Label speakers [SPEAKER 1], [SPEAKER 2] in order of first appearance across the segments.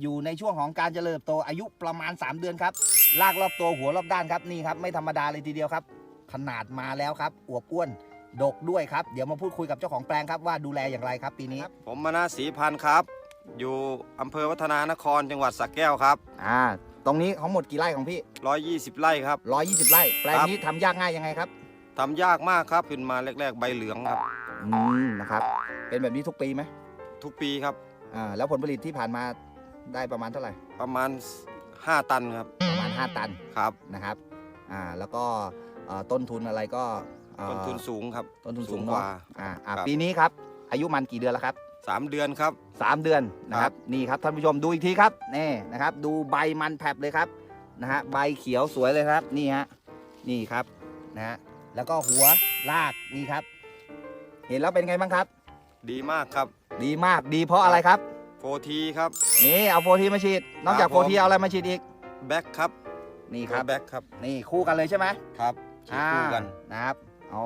[SPEAKER 1] อยู่ในช่วงของการเจริญเติบโตอายุประมาณ 3 เดือนครับลากรอบตัวหัวรอบด้านครับนี่ครับไม่ธรรมดาเลยทีเดียวครับ ขนาดมาแล้วครับอวบอ้วนดกด้วยครับ เดี๋ยวมาพูดคุยกับเจ้าของแปลงครับว่าดูแลอย่างไรครับปีนี้
[SPEAKER 2] ผมมนาศรีพันธ์ครับ อยู่อำเภอวัฒนานครจังหวัดสระแก้วครับ
[SPEAKER 1] อ่า ตรงนี้ทั้งหมดกี่ไร่ของพี่
[SPEAKER 2] 120 ไร่ครับ
[SPEAKER 1] 120 ไร่ แปลง
[SPEAKER 2] ครับ
[SPEAKER 1] นี้ทำยากง่ายยังไงครับ
[SPEAKER 2] ทำยากมากครับขึ้นมาแรก ๆ ใบเหลืองครับ
[SPEAKER 1] อืมนะครับ เป็นแบบนี้ทุกปีไหม
[SPEAKER 2] ทุกปีครับ
[SPEAKER 1] อ่าแล้วผลผลิตที่ผ่านมา ได้ประมาณเท่าไหร่
[SPEAKER 2] ประมาณ 5 ตันครับ
[SPEAKER 1] ประมาณ 5 ตัน
[SPEAKER 2] ครับ
[SPEAKER 1] นะครับอ่าแล้วก็เอ่อต้นทุนอะไรก็เอ่อ
[SPEAKER 2] ต้นทุนสูงครับ
[SPEAKER 1] ต้นทุนสูง
[SPEAKER 2] ก
[SPEAKER 1] เนาะ
[SPEAKER 2] ว่า
[SPEAKER 1] อ่าอ่า
[SPEAKER 2] ครับ
[SPEAKER 1] ปีนี้ครับอายุมันกี่เดือนแล้วครับ
[SPEAKER 2] 3เดือนครับ
[SPEAKER 1] สามเดือนนะค
[SPEAKER 2] ครั
[SPEAKER 1] รับบนี่ครับท่านผู้ชมดูอีกทีครับนี่นะครับ ดูใบมันแผลบเลยครับนะฮะใบเขียวสวยเลยครับนี่ฮะนี่ครับนะฮะแล้วก็หัวลากนี่ครับ เห็นแล้วเป็นไงบ้างครับ
[SPEAKER 2] ดีมากครับ
[SPEAKER 1] ดีมากดีเพราะอะไรครับ
[SPEAKER 2] โฟทีครับ
[SPEAKER 1] นี่เอาโฟทีมาฉีด นอกจาก
[SPEAKER 2] ครับ
[SPEAKER 1] โฟ
[SPEAKER 2] ผม
[SPEAKER 1] ทีเอาอะไรมาฉีดอีก
[SPEAKER 2] แบ็คครับ
[SPEAKER 1] นี่ครับ
[SPEAKER 2] แบ็คครับ
[SPEAKER 1] นี่คู่กันเลยใช่ไหม
[SPEAKER 2] ครับฉีดคู่กัน
[SPEAKER 1] อ่านะครับอ๋อ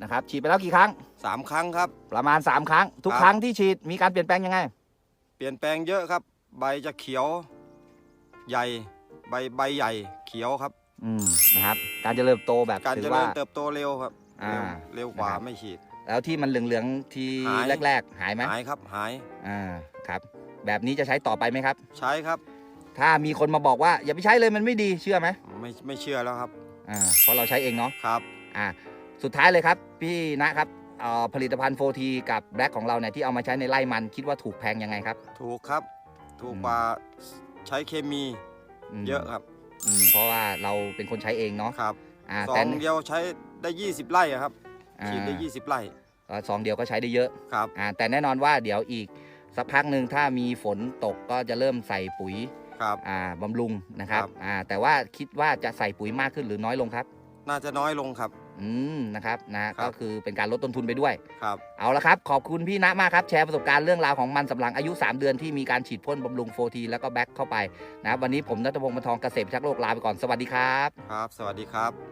[SPEAKER 1] นะครับ ฉีดไปแล้วกี่ครั้ง
[SPEAKER 2] 3ครั้งครับ
[SPEAKER 1] ประมาณ 3 ครั้ง ทุก
[SPEAKER 2] ครับ
[SPEAKER 1] ครั้งที่ฉีดมีการเปลี่ยนแปลงยังไง
[SPEAKER 2] เปลี่ยนแปลงเยอะครับ ใบจะเขียวใหญ่ใบใบใหญ่เขียวครับ
[SPEAKER 1] อืมนะครับ การเจะเริ่มโตแบบ
[SPEAKER 2] การ
[SPEAKER 1] ถื
[SPEAKER 2] เจ
[SPEAKER 1] อ
[SPEAKER 2] ริ
[SPEAKER 1] ว่า
[SPEAKER 2] ญเติบโตเร็วครับ
[SPEAKER 1] อ่า
[SPEAKER 2] เร็วเร็วกว่า
[SPEAKER 1] นะครับ
[SPEAKER 2] ไม่ฉีด
[SPEAKER 1] แล้วที่มันเหลืองๆที
[SPEAKER 2] หาย
[SPEAKER 1] แรก ๆ หายไหม
[SPEAKER 2] หายครับหาย
[SPEAKER 1] อ่าครับ แบบนี้จะใช้ต่อไปไหมครับ
[SPEAKER 2] ใช้ครับ
[SPEAKER 1] ถ้ามีคนมาบอกว่าอย่าไปใช้เลยมันไม่ดีเชื่อไหม
[SPEAKER 2] ไม่ไม่เชื่อแล้วครับ
[SPEAKER 1] อ่าเพราะเราใช้เองเนาะ
[SPEAKER 2] ครับ
[SPEAKER 1] อ่าสุดท้ายเลยครับ พี่นะครับเอ่อผลิตภัณฑ์โฟทีกับแบล็กของเราเนี่ยที่เอามาใช้ในไร่มันคิดว่าถูกแพงยังไงครับ
[SPEAKER 2] ถูกครับ ถูก
[SPEAKER 1] อืม
[SPEAKER 2] กว่าใช้เคมี
[SPEAKER 1] ม
[SPEAKER 2] เยอะครับ
[SPEAKER 1] อืมเพราะว่าเราเป็นคนใช้เองเนาะ
[SPEAKER 2] ครับ
[SPEAKER 1] อ่า
[SPEAKER 2] ซอ
[SPEAKER 1] แต่
[SPEAKER 2] งเดียวใช้ได้ 20 ไร่อะครับ
[SPEAKER 1] อ่า
[SPEAKER 2] ฉีดได้ 20 ไร่
[SPEAKER 1] ก็ซองเดียวก็ใช้ได้เยอะ
[SPEAKER 2] ครับ
[SPEAKER 1] อ่าแต่แน่นอนว่าเดี๋ยวอีกสักพักหนึ่งถ้ามีฝนตกก็จะเริ่มใส่ปุ๋ย
[SPEAKER 2] ครับ
[SPEAKER 1] อ่าบำรุงนะครับ
[SPEAKER 2] ครับ
[SPEAKER 1] อ่าแต่ว่าคิดว่าจะใส่ปุ๋ยมากขึ้นหรือน้อยลงครับ
[SPEAKER 2] น่าจะน้อยลงครับ
[SPEAKER 1] อืมนะครับนะ
[SPEAKER 2] ครั
[SPEAKER 1] ก็
[SPEAKER 2] บ
[SPEAKER 1] คือเป็นการลดต้นทุนไปด้วย
[SPEAKER 2] ครับ
[SPEAKER 1] เอาละครับ ขอบคุณพี่ณมากครับแชร์ประสบการณ์เรื่องราวของมันสำปะหลังอายุ 3 เดือนที่มีการฉีดพ่นบำรุงโฟทีแล้วก็แบ็คเข้าไปนะครับวันนี้ผมนัทพงศ์มนทองเกษตรพิทักษ์โลกลาไปก่อนสวัสดีครับ
[SPEAKER 2] ครับ สวัสดีครับ